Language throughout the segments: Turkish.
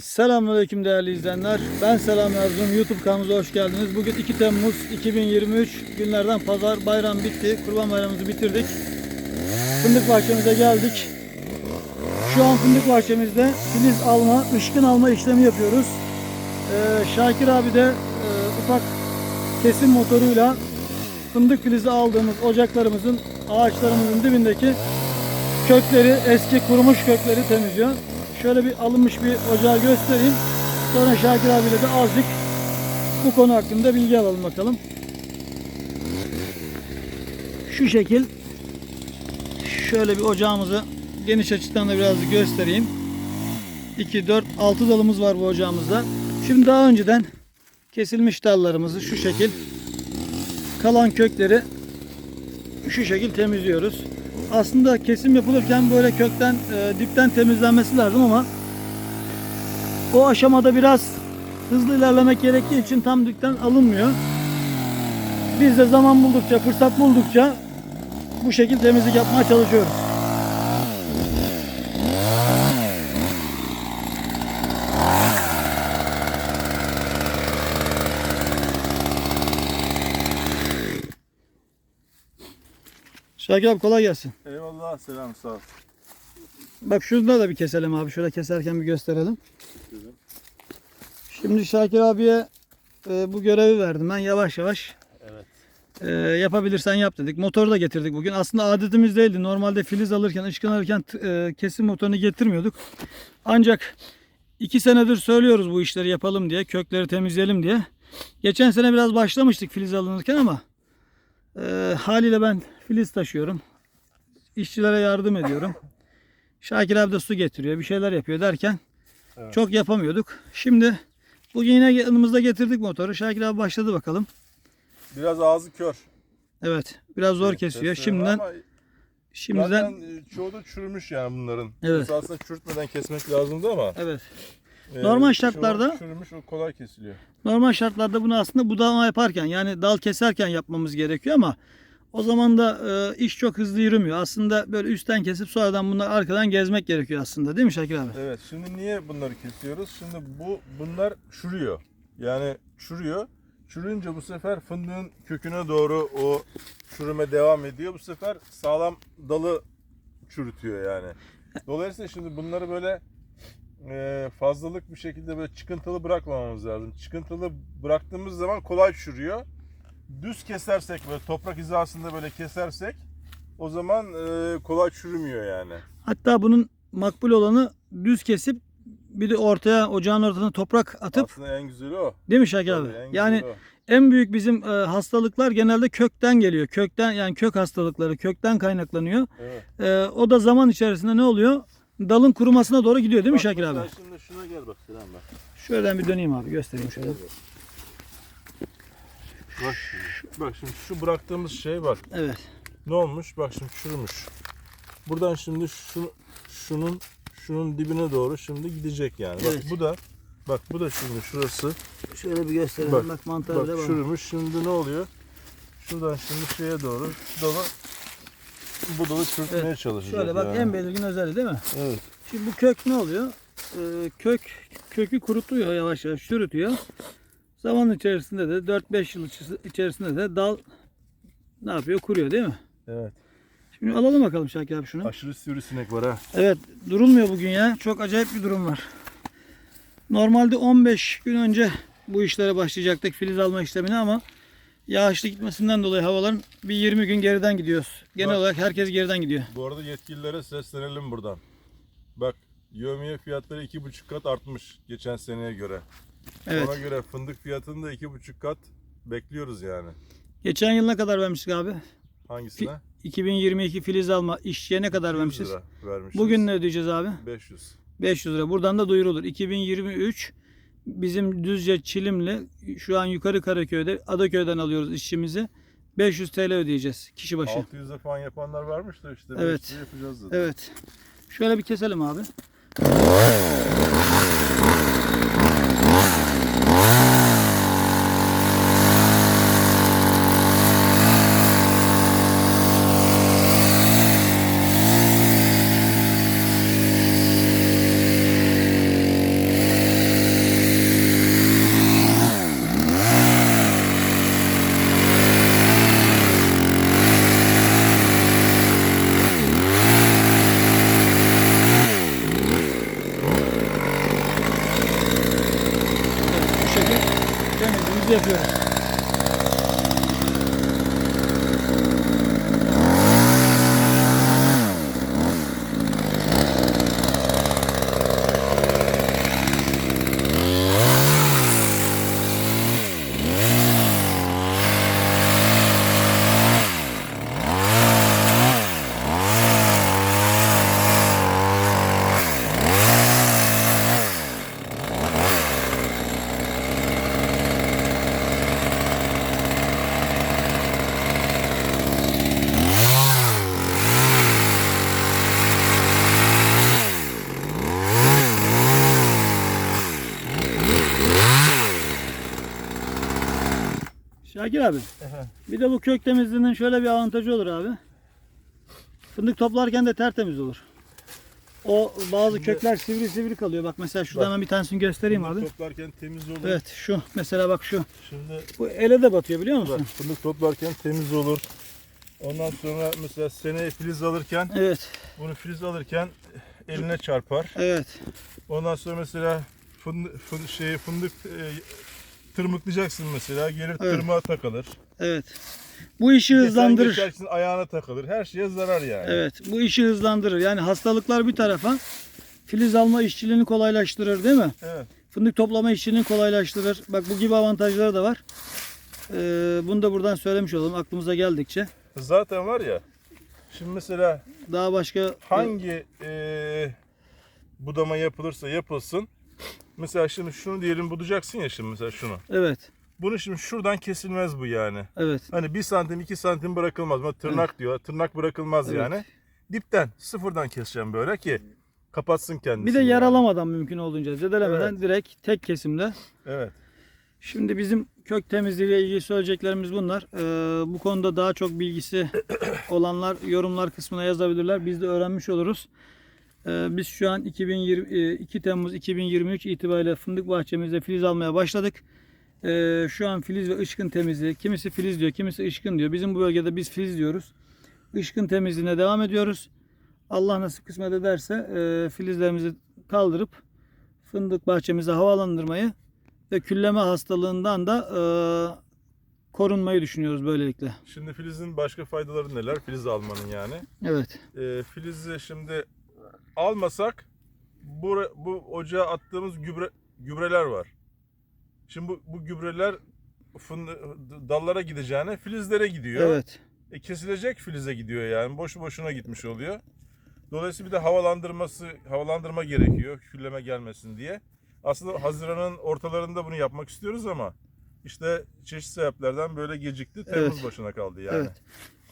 Selamünaleyküm değerli izleyenler. Ben Selam Erzum. YouTube kanalımıza hoş geldiniz. Bugün 2 Temmuz 2023 günlerden pazar bayram bitti. Kurban bayramımızı bitirdik. Fındık bahçemize geldik. Şu an fındık bahçemizde filiz alma, ışkın alma işlemi yapıyoruz. Ee, Şakir abi de e, ufak kesim motoruyla fındık filizi aldığımız ocaklarımızın, ağaçlarımızın dibindeki kökleri, eski kurumuş kökleri temizliyor. Şöyle bir alınmış bir ocağı göstereyim. Sonra Şakir abiyle de azıcık bu konu hakkında bilgi alalım bakalım. Şu şekil şöyle bir ocağımızı geniş açıdan da biraz göstereyim. 2, 4, 6 dalımız var bu ocağımızda. Şimdi daha önceden kesilmiş dallarımızı şu şekil kalan kökleri şu şekil temizliyoruz. Aslında kesim yapılırken böyle kökten e, dipten temizlenmesi lazım ama o aşamada biraz hızlı ilerlemek gerektiği için tam dipten alınmıyor. Biz de zaman buldukça, fırsat buldukça bu şekil temizlik yapmaya çalışıyoruz. Şakir abi kolay gelsin. Eyvallah selam sağ ol. Bak şurada da bir keselim abi. Şöyle keserken bir gösterelim. Şimdi Şakir abiye e, bu görevi verdim ben yavaş yavaş. Evet. e, yapabilirsen yap dedik. Motoru da getirdik bugün. Aslında adetimiz değildi. Normalde filiz alırken, ışkın alırken e, kesim motorunu getirmiyorduk. Ancak iki senedir söylüyoruz bu işleri yapalım diye. Kökleri temizleyelim diye. Geçen sene biraz başlamıştık filiz alınırken ama e, haliyle ben filiz taşıyorum. İşçilere yardım ediyorum. Şakir abi de su getiriyor, bir şeyler yapıyor derken Evet. çok yapamıyorduk. Şimdi bugün yine yanımızda getirdik motoru. Şakir abi başladı bakalım. Biraz ağzı kör. Evet, biraz zor kesiyor. Sesleri Şimdiden şimdiden Zaten e, çoğu da çürümüş yani bunların. Evet. Esasında çürütmeden kesmek lazımdı ama. evet. E, Normal şartlarda- o kolay kesiliyor. Normal şartlarda bunu aslında budama yaparken yani dal keserken yapmamız gerekiyor ama o zaman da e, iş çok hızlı yürümüyor. Aslında böyle üstten kesip sonradan bunları arkadan gezmek gerekiyor aslında değil mi Şakir abi? Evet şimdi niye bunları kesiyoruz? Şimdi bu bunlar çürüyor. Yani çürüyor. Çürüyünce bu sefer fındığın köküne doğru o çürüme devam ediyor. Bu sefer sağlam dalı çürütüyor yani. Dolayısıyla şimdi bunları böyle e, fazlalık bir şekilde böyle çıkıntılı bırakmamamız lazım. Çıkıntılı bıraktığımız zaman kolay çürüyor. Düz kesersek böyle toprak hizasında böyle kesersek o zaman e, kolay çürümüyor yani. Hatta bunun makbul olanı düz kesip bir de ortaya ocağın ortasına toprak atıp Aslında en güzeli o. değil mi Şakir abi? En Yani o. en büyük bizim e, hastalıklar genelde kökten geliyor. Kökten yani kök hastalıkları kökten kaynaklanıyor. Evet. E, o da zaman içerisinde ne oluyor? Dalın kurumasına doğru gidiyor değil mi Bak Şakir abi? Şimdi şuna gel bak Selam bak. Şuradan bir döneyim abi göstereyim şöyle. Bak şimdi. Bak şimdi şu bıraktığımız şey bak. Evet. Ne olmuş? Bak şimdi çürümüş. Buradan şimdi şu şunun şunun dibine doğru şimdi gidecek yani. Evet. Bak bu da bak bu da şimdi şurası. Şöyle bir gösterelim. Bak, Bak, mantar Bak var. çürümüş. Şimdi ne oluyor? Şuradan şimdi şeye doğru şu dalı bu dalı çürütmeye Evet, çalışacağız. Şöyle bak yani. en belirgin özelliği değil mi? Evet. Şimdi bu kök ne oluyor? Ee, kök kökü kurutuyor yavaş yavaş çürütüyor. Zaman içerisinde de 4-5 yıl içerisinde de dal ne yapıyor? Kuruyor değil mi? Evet. Şimdi alalım bakalım Şakir abi şunu. Aşırı sivrisinek var ha. Evet durulmuyor bugün ya. Çok acayip bir durum var. Normalde 15 gün önce bu işlere başlayacaktık filiz alma işlemine ama yağışlı gitmesinden dolayı havaların bir 20 gün geriden gidiyoruz. Genel Bak. olarak herkes geriden gidiyor. Bu arada yetkililere seslenelim buradan. Bak yövmiye fiyatları iki buçuk kat artmış geçen seneye göre. Evet. Ona göre fındık fiyatını da iki buçuk kat bekliyoruz yani. Geçen yıl ne kadar vermiştik abi? Hangisine? 2022 filiz alma işçiye ne kadar 100 vermişiz? vermişiz. Bugün ne ödeyeceğiz abi? 500. 500 lira. Buradan da duyurulur. 2023 bizim Düzce Çilimli şu an yukarı Karaköy'de Adaköy'den alıyoruz işçimizi. 500 TL ödeyeceğiz kişi başı. 600'e falan yapanlar varmış da işte Evet. 500'e yapacağız dedi. Evet. Şöyle bir keselim abi. işlemlerimizi yapıyoruz. Şakir abi. Bir de bu kök temizliğinin şöyle bir avantajı olur abi. Fındık toplarken de tertemiz olur. O bazı kökler sivri sivri kalıyor. Bak mesela şuradan Bak. hemen bir tanesini göstereyim abi. toplarken temiz olur. Evet şu mesela bak şu. Şimdi Bu ele de batıyor biliyor bak, musun? fındık toplarken temiz olur. Ondan sonra mesela seneye filiz alırken Evet. bunu filiz alırken eline çarpar. Evet. Ondan sonra mesela fındık, fındık, şeyi, fındık e, tırmıklayacaksın mesela gelir Evet. tırmığa takılır. Evet. Bu işi Sen hızlandırır. geçersin ayağına takılır. Her şeye zarar yani. Evet. Bu işi hızlandırır. Yani hastalıklar bir tarafa filiz alma işçiliğini kolaylaştırır değil mi? Evet. Fındık toplama işçiliğini kolaylaştırır. Bak bu gibi avantajları da var. Ee, bunu da buradan söylemiş olalım aklımıza geldikçe. Zaten var ya şimdi mesela Daha başka hangi e, budama yapılırsa yapılsın. Mesela şimdi şunu diyelim budacaksın ya şimdi mesela şunu. Evet. Bunu şimdi şuradan kesilmez bu yani. Evet. Hani bir santim iki santim bırakılmaz. Buna tırnak diyor. Tırnak bırakılmaz Evet. yani. Dipten sıfırdan keseceğim böyle ki kapatsın kendisini. Bir de yani. yaralamadan mümkün olduğunca zedelemeden direkt tek kesimde. Evet. Şimdi bizim kök temizliği ile ilgili söyleyeceklerimiz bunlar. Ee, bu konuda daha çok bilgisi olanlar yorumlar kısmına yazabilirler. Biz de öğrenmiş oluruz. Ee, biz şu an 2020, e, 2 Temmuz 2023 itibariyle fındık bahçemizde filiz almaya başladık. Ee, şu an filiz ve ışkın temizliği. Kimisi filiz diyor, kimisi ışkın diyor. Bizim bu bölgede biz filiz diyoruz. Işkın temizliğine devam ediyoruz. Allah nasip kısmet ederse e, filizlerimizi kaldırıp fındık bahçemize havalandırmayı ve külleme hastalığından da e, korunmayı düşünüyoruz böylelikle. Şimdi filizin başka faydaları neler? Filiz almanın yani. Evet. e, filizi şimdi almasak bu, bu ocağa attığımız gübre gübreler var. Şimdi bu, bu gübreler fındı, dallara gideceğine filizlere gidiyor. Evet. E, kesilecek filize gidiyor yani. Boşu boşuna gitmiş oluyor. Dolayısıyla bir de havalandırması, havalandırma gerekiyor külleme gelmesin diye. Aslında Haziran'ın ortalarında bunu yapmak istiyoruz ama işte çeşitli sebeplerden böyle gecikti. Temmuz Evet. başına kaldı yani. Evet.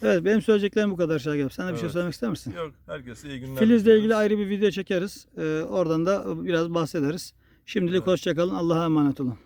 Evet benim söyleyeceklerim bu kadar Şagir. Sen de bir şey Evet. söylemek ister misin? Yok herkese iyi günler. Filizle diliyoruz. ilgili ayrı bir video çekeriz. Ee, oradan da biraz bahsederiz. Şimdilik Evet. hoşçakalın. Allah'a emanet olun.